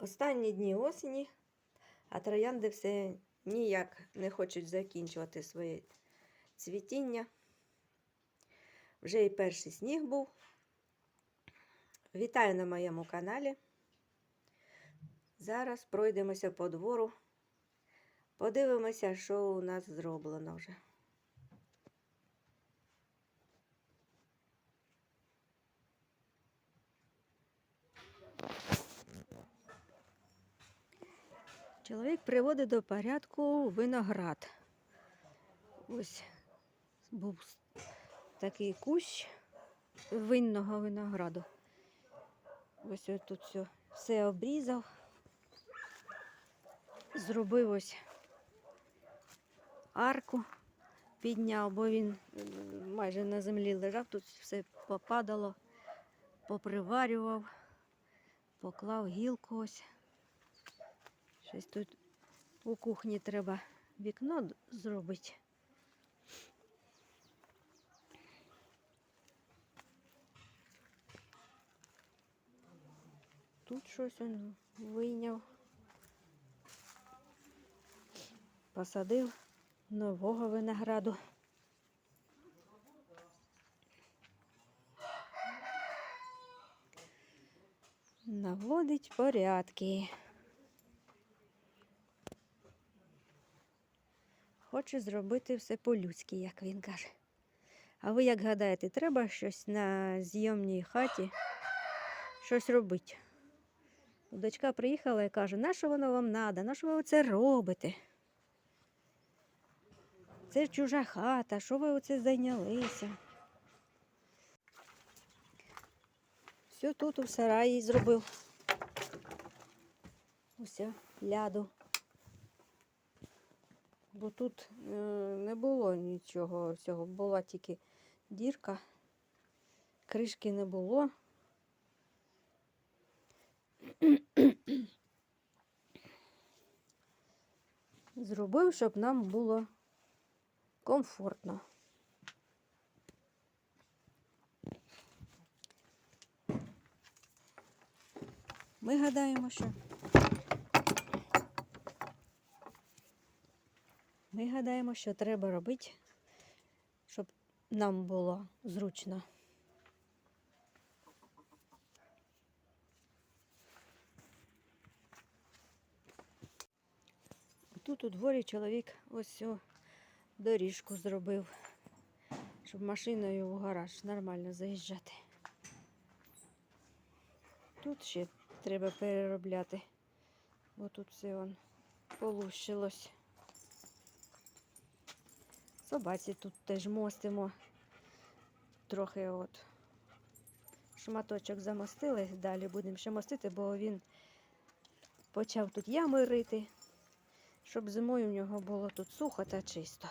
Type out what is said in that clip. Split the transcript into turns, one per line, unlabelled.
Останні дні осені, а троянди все ніяк не хочуть закінчувати своє цвітіння. Вже і перший сніг був. Вітаю на моєму каналі. Зараз пройдемося по двору. Подивимося, що у нас зроблено вже. Чоловік приводить до порядку виноград. Ось був такий кущ винного винограду. Ось тут все, все обрізав. Зробив ось арку, підняв, бо він майже на землі лежав, тут все попадало, поприварював, поклав гілку ось. Щось тут у кухні треба вікно зробити. Тут щось він вийняв. Посадив нового винограду. Наводить порядки. Хоче зробити все по-людськи, як він каже. А ви як гадаєте, треба щось на зйомній хаті щось робити? Дочка приїхала і каже, на що воно вам треба, на що ви це робите? Це чужа хата, що ви оце зайнялися? Все тут у сараї зробив. Усе, ляду. Бо тут е, не було нічого всього, була тільки дірка, кришки не було. Зробив, щоб нам було комфортно. Ми гадаємо, що Ми гадаємо, що треба робити, щоб нам було зручно. Тут у дворі чоловік ось цю доріжку зробив, щоб машиною у гараж нормально заїжджати. Тут ще треба переробляти, бо тут все он полущилось. Собаці тут теж мостимо. Трохи от шматочок замостили, далі будемо ще мостити, бо він почав тут ями рити, щоб зимою в нього було тут сухо та чисто.